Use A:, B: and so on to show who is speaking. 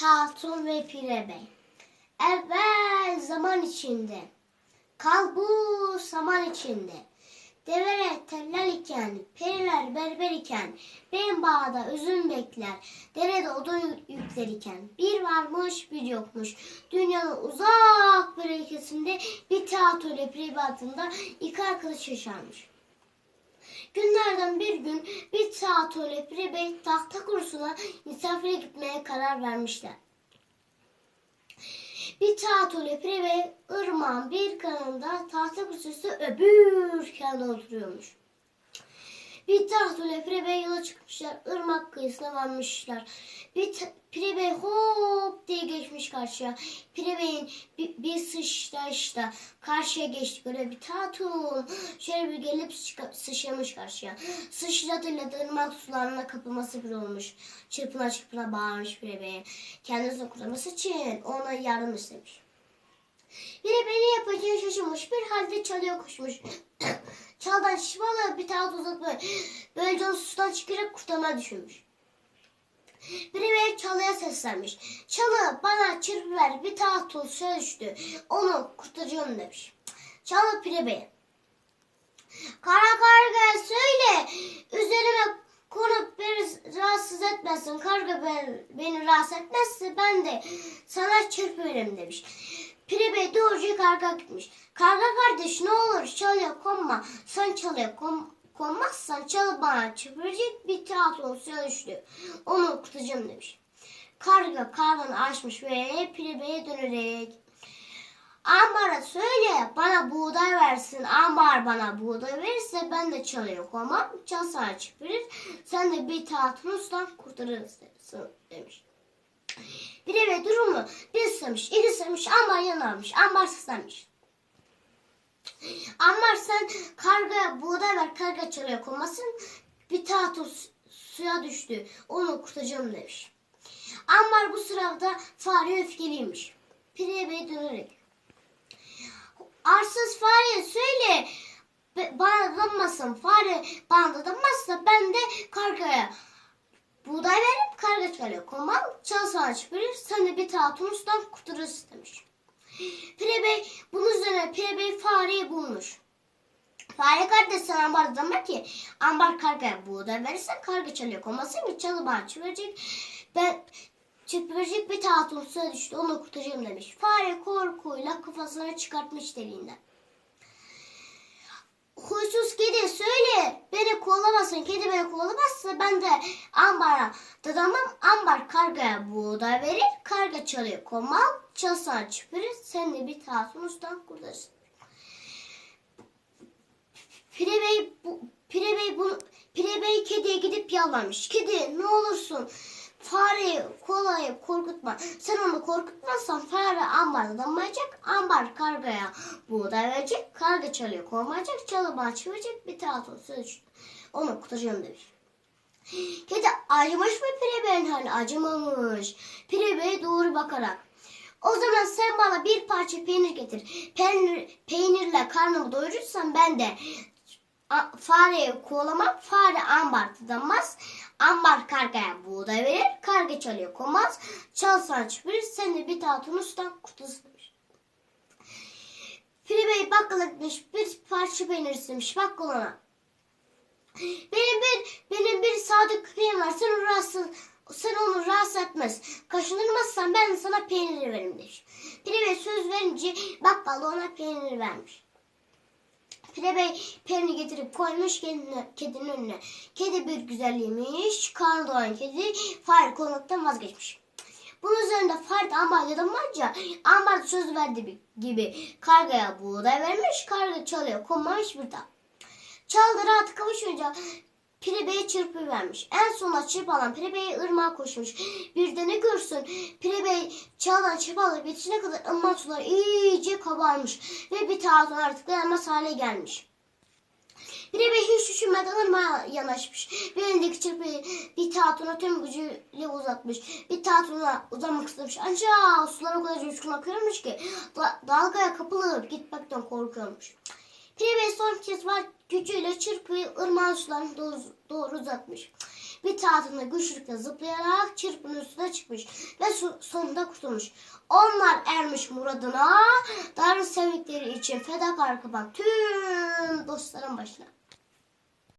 A: Hatun ve Pire Bey. Evvel zaman içinde, kal bu saman içinde. Develer teller iken, periler berber iken, benim bağda üzüm bekler, derede odun yükler iken. Bir varmış bir yokmuş, dünyanın uzak bir ülkesinde bir teatro leprebi adında iki arkadaş yaşarmış. Günlerden bir gün bir teatro leprebi tahta kurusuna misafire gitmeye karar vermişler. Bir teatro leprebi ırmağın bir kanında tahta kurusu öbür kenarda oturuyormuş. Bir tahtule Pirebey yola çıkmışlar. ırmak kıyısına varmışlar. Bir Pirebey hop diye geçmiş karşıya. Pirebey'in bir, bir sıçrayışta karşıya geçti. Böyle bir tatum. Şöyle bir gelip sıçramış karşıya. Sıçradığıyla da ırmak sularına kapılması bir olmuş. Çırpına çırpına bağırmış Pirebey'e. Kendisini kurtarması için ona yardım istemiş. Biri beni yapacağını şaşırmış. Bir halde çalıyor koşmuş. Çaldan şifalı bir taht uzatmış. Böylece onu sudan çıkarak kurtarmaya düşünmüş. Biri beni çalıya seslenmiş. Çalı bana çırpı ver bir taht suya düştü. Onu kurtaracağım demiş. Çalı Pire Bey. Kara karga söyle. Üzerime konup beni rahatsız etmesin. Karga ben, beni rahatsız etmezse ben de sana çırpı veririm demiş. Pire Bey doğruca karga gitmiş. Karga kardeş ne olur çalıya konma. Sen çalıya kon, konmazsan çalı bana çırpacak bir suya düştü. Onu kurtaracağım demiş. Karga karnını açmış ve Pire Bey'e dönerek Ambar'a söyle bana buğday versin. Ambar bana buğday verirse ben de çalıyor konmam. Çal sana çıkverir. Sen de bir tahtımızdan kurtarırsın demiş. Bir eve durumu bir istemiş, iki istemiş, Ambar yanarmış, Ambar sızlamış. Ambar sen karga buğday ver, karga çalıyor konmasın. Bir taht su- suya düştü, onu kurtaracağım demiş. Ambar bu sırada fare öfkeliymiş. Pire Bey dönerek. Arsız fare söyle dadanmasın. Fare bana dadanmazsa ben de kargaya buğday verip karga çalıyor. Komal çal sana çıkarır. Sen bir tatunustan kurtarırsın demiş. Pire Bey bunun üzerine Pire Bey fareyi bulmuş. Fare kardeş sen ambar deme ki ambar kargaya buğday verirsen karga çalıyor. Komasın ki çalı bana verecek. Ben verecek bir tahtın suya düştü. Onu kurtaracağım demiş. Fare korkuyla kafasını çıkartmış deliğinden. Huysuz kedi söyle kovalamasın. Kedi beni kovalamazsa ben de ambara dadamam. Ambar kargaya buğday verir. Karga çalıyor komal. Çalsan çıpırır. Sen de bir tahtın ustan kurtarırsın. Pire Bey, bu, Pire Bey, bu, Pire Bey kediye gidip yalvarmış. Kedi ne olursun fareyi kolayı korkutma. Sen onu korkutmazsan fare ambarda damayacak. Ambar kargaya buğday verecek. Karga çalıyor kovmayacak. Çalı bahçe verecek. Bir olsa düştü. Onu kurtaracağım demiş. Kedi acımış mı Pire Bey'in hali? Acımamış. Pire Bey doğru bakarak. O zaman sen bana bir parça peynir getir. Peynir, peynirle karnımı doyurursan ben de fareyi kovalamam. Fare ambar tutamaz. Ambar kargaya buğday verir. Çalıyor komaz. Çalsan çıkmış. Sen de bir tahtın ustan kutusu demiş. Fili Bey bakkala gitmiş. Bir parça peynir istemiş. Bakkal ona. Benim bir benim bir sadık köpeğim var. Sen rahatsız sen onu rahatsız etmez. Kaşınırmazsan ben sana peyniri veririm demiş. Pire Bey söz verince bakkal ona peyniri vermiş. Pire Bey peyniri getirip koymuş kendine, kedinin önüne. Kedi bir güzel yemiş. Karnı doyan kedi fare konmaktan vazgeçmiş. Bunun üzerinde fare de ambalya damarca ambar söz verdiği gibi kargaya buğday vermiş. Karga çalıyor konmamış bir daha. Çaldı rahat kavuşunca Pire Bey'e çırpı vermiş. En sona çırp alan Pire Bey'e ırmağa koşmuş. Bir de ne görsün Pire Bey çağdan çırp alıp bitişine kadar ırmak sular iyice kabarmış. Ve bir tahtın artık dayanmaz hale gelmiş. Pire Bey hiç düşünmeden ırmağa yanaşmış. Bir elindeki çırpıyı bir tahtına tüm gücüyle uzatmış. Bir tahtına uzanmak istemiş. Ancak sular o kadar coşkun akıyormuş ki da- dalgaya kapılıp gitmekten korkuyormuş. Pire son kez var gücüyle çırpıyı ırmağın sularına doğru, doğru uzatmış. bir tahtında güçlükle zıplayarak çırpının üstüne çıkmış ve su- sonunda kurtulmuş. Onlar ermiş muradına, darı sevdikleri için fedakarlık yapan tüm dostların başına.